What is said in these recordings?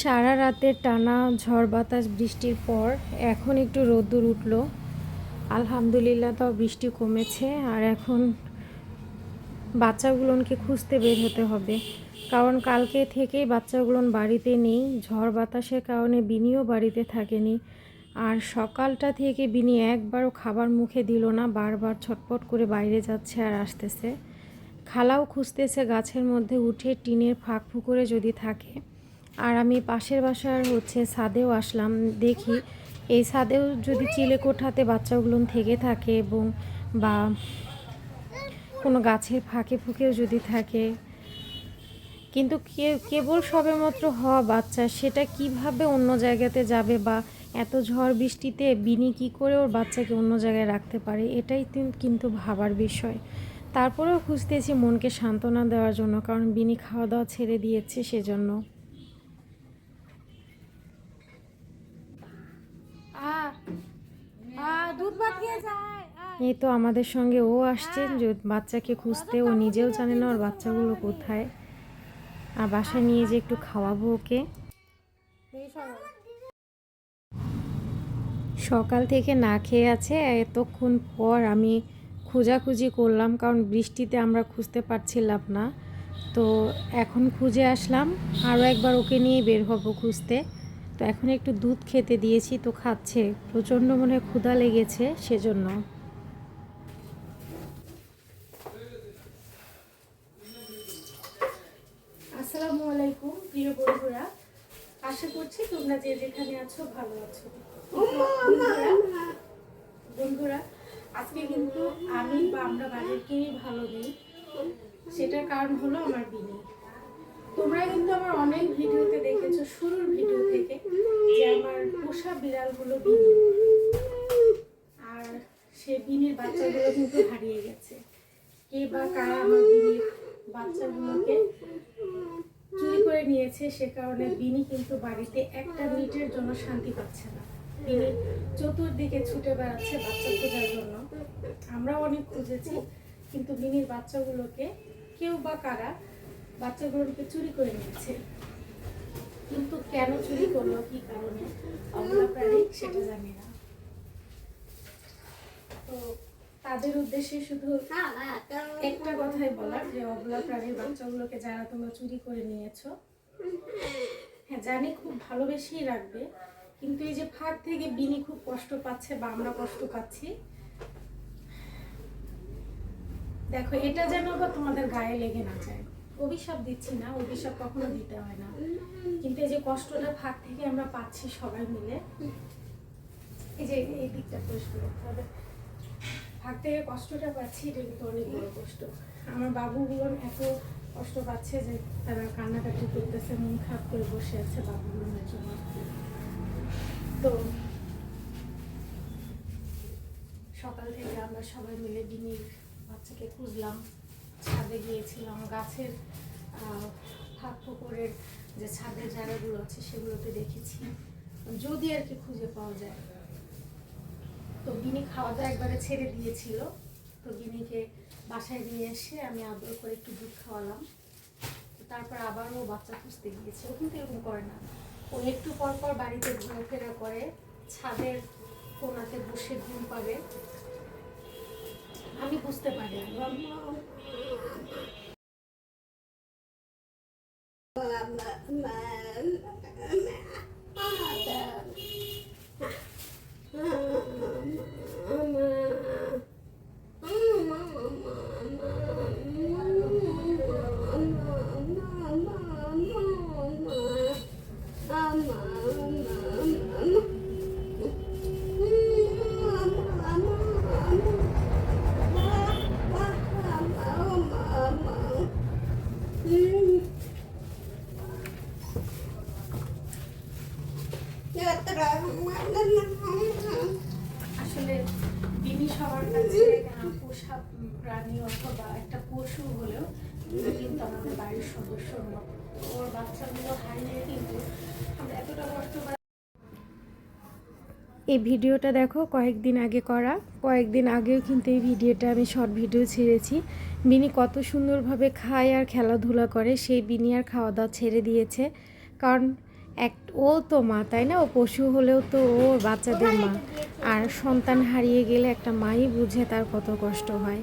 সারা রাতের টানা ঝড় বাতাস বৃষ্টির পর এখন একটু রোদ্দুর উঠল। আলহামদুলিল্লাহ তাও বৃষ্টি কমেছে আর এখন বাচ্চাগুলোকে খুঁজতে বের হতে হবে। কারণ কালকে থেকেই বাচ্চাগুলোন বাড়িতে নেই, ঝড় বাতাসের কারণে বিনিও বাড়িতে থাকেনি। আর সকালটা থেকে বিনি একবারও খাবার মুখে দিল না, বারবার ছটপট করে বাইরে যাচ্ছে আর আসতেছে। খালাও খুঁজতেছে গাছের মধ্যে উঠে টিনের ফাঁক ফুকরে যদি থাকে। আর আমি পাশের বাসার হচ্ছে ছাদেও আসলাম দেখি। এই ছাদেও যদি চিলে কোঠাতে বাচ্চাগুলো থেকে থাকে এবং বা কোনো গাছের ফাঁকে ফুঁকেও যদি থাকে, কিন্তু কেবল সবেমাত্র হওয়া বাচ্চা, সেটা কীভাবে অন্য জায়গাতে যাবে বা এত ঝড় বৃষ্টিতে বিনি কি করে ওর বাচ্চাকে অন্য জায়গায় রাখতে পারে, এটাই কিন্তু ভাবার বিষয়। তারপরেও খুঁজতেছি মনকে সান্ত্বনা দেওয়ার জন্য, কারণ বিনি খাওয়া দাওয়া ছেড়ে দিয়েছে সেজন্য দুধ ভাত খেয়ে যায় এই তো আমাদের সঙ্গে ও আসছে বাচ্চাকে খুঁজতে। ও নিজেও জানে না ওর বাচ্চাগুলো কোথায়। আর বাসায় নিয়ে যে একটু খাওয়াবো ওকে। সকাল থেকে না খেয়ে আছে। এতক্ষণ পর আমি খোঁজাখুঁজি করলাম, কারণ বৃষ্টিতে আমরা খুঁজতে পারছিলাম না। তো এখন খুঁজে আসলাম। আরও একবার ওকে নিয়ে বের হব খুঁজতে। তো এখন একটু দুধ খেতে দিয়েছি তো খাচ্ছে। প্রচণ্ড মনে হয় ক্ষুধা লেগেছে সেজন্য। আসসালামু আলাইকুম প্রিয় বন্ধুরা। আশা করছি তোমরা যে যেখানে আছো ভালো আছো। বন্ধুরা, বন্ধুরা আজকে কিন্তু আমি বা আমরা বাড়ির কেউই ভালো নেই। সেটার কারণ হলো আমার বিনি তোমরা কিন্তু আমার অনেক ভিডিওতে দেখেছ, শুরুর ভিডিও থেকে, যে আমার পোষা বিড়ালগুলো বিনি আর সে বিনির বাচ্চাগুলো কিন্তু হারিয়ে গেছে। কে বা কারা আমার বিনির বাচ্চাগুলোকে চুরি করে নিয়েছে, সে কারণে বিনি কিন্তু বাড়িতে একটা মিনিটের জন্য শান্তি পাচ্ছে না। বিনি চতুর্দিকে ছুটে বেড়াচ্ছে বাচ্চা খোঁজার জন্য। আমরাও অনেক খুঁজেছি, কিন্তু বিনির বাচ্চাগুলোকে কেউ বা কারা বাচ্চাগুলোকে চুরি করে নিয়েছে। কিন্তু কেন চুরি করল কি কারণে? অবলা প্রাণী সেটা জানি না। তো তাদের উদ্দেশ্যে শুধু একটা কথাই বলার যে অবলা প্রাণীর বাচ্চাগুলোকে যারা তোমরা চুরি করে নিয়েছো হ্যাঁ জানি খুব ভালোবেসেই রাখবে কিন্তু এই যে ফাঁক থেকে বিনি খুব কষ্ট পাচ্ছে বা আমরা কষ্ট পাচ্ছি দেখো এটা যেন তোমাদের গায়ে লেগে না যায়। অভিশাপ দিচ্ছি না, অভিশাপ কখনো দিতে হয় না। কিন্তু এই যে কষ্টটা ফাঁক থেকে আমরা পাচ্ছি সবাই মিলে, এই যে এই দিকটা পরিষ্কার করতে হবে। ভাগ থেকে কষ্টটা পাচ্ছি এটা কিন্তু অনেক বড় কষ্ট। আমার বাবুগুলো এত কষ্ট পাচ্ছে যে তারা কান্নাকাটি করতেছে, মন খারাপ করে বসে আছে বাবুগুলোর জন্য। তো সকাল থেকে আমরা সবাই মিলে বিনির বাচ্চাকে খুঁজলাম। ছাদে গিয়েছিলাম গাছের ফাঁক পুকুরের যে ছাদের জায়গাগুলো আছে সেগুলোতে দেখেছি। যদি আর কি খুঁজে পাওয়া যায়। তো বিনি খাওয়া দাওয়া একবারে ছেড়ে দিয়েছিল। তো বিনিকে বাসায় নিয়ে এসে আমি আদর করে একটু দুধ খাওয়ালাম। তারপর আবারও বাচ্চা খুঁজতে গিয়েছে। ও কিন্তু এরকম করে না। ও একটু পর পর বাড়িতে ঘোরাফেরা করে, ছাদের কোনাতে বসে ঘুম পাবে। আমি বুঝতে পারি my, my, my, my, my, আসলে সবার কাছে পোষা প্রাণী অথবা একটা পশু হলেও কিন্তু আমাদের বাড়ির সদস্যর মতো ওর বাচ্চাগুলো হারিয়ে কিন্তু আমরা এতটা কষ্ট এই ভিডিওটা দেখো কয়েকদিন আগে করা। কয়েকদিন আগেও কিন্তু এই ভিডিওটা আমি শর্ট ভিডিও ছেড়েছি। বিনি কত সুন্দরভাবে খায় আর খেলাধুলা করে সেই বিনি আর খাওয়া দাওয়া ছেড়ে দিয়েছে। কারণ এক ও তো মা তাই না? ও পশু হলেও তো ও বাচ্চাদের মা। আর সন্তান হারিয়ে গেলে একটা মাই বুঝে তার কত কষ্ট হয়।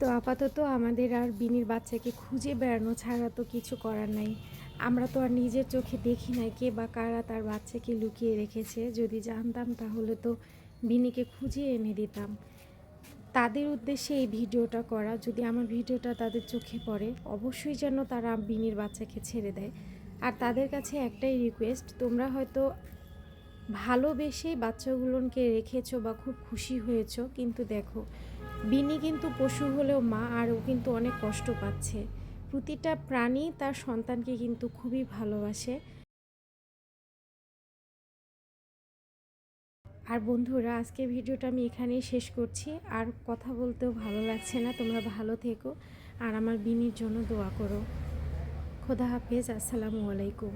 তো আপাতত আমাদের আর বিনির বাচ্চাকে খুঁজে বেড়ানো ছাড়া তো কিছু করার নাই। আমরা তো আর নিজের চোখে দেখি নাই কে বা কারা তার বাচ্চাকে লুকিয়ে রেখেছে। যদি জানতাম তাহলে তো বিনিকে খুঁজে এনে দিতাম। তাদের উদ্দেশ্যে এই ভিডিওটা করা, যদি আমার ভিডিওটা তাদের চোখে পড়ে, অবশ্যই যেন তারা বিনির বাচ্চাকে ছেড়ে দেয়। আর তাদের কাছে একটাই রিকোয়েস্ট তোমরা হয়তো ভালোবেসেই বাচ্চাগুলোকে রেখেছো বা খুব খুশি হয়েছো, কিন্তু দেখো, বিনি কিন্তু পশু হলেও মা, আর ও কিন্তু অনেক কষ্ট পাচ্ছে। প্রতিটা প্রাণী তার সন্তানকে কিন্তু খুবই ভালোবাসে। আর বন্ধুরা আজকে ভিডিওটা আমি এখানেই শেষ করছি। আর কথা বলতেও ভালো লাগছে না, তোমরা ভালো থেকো। আর আমার বিনির জন্য দোয়া করো। খোদা হাফেজ, আসসালামু আলাইকুম।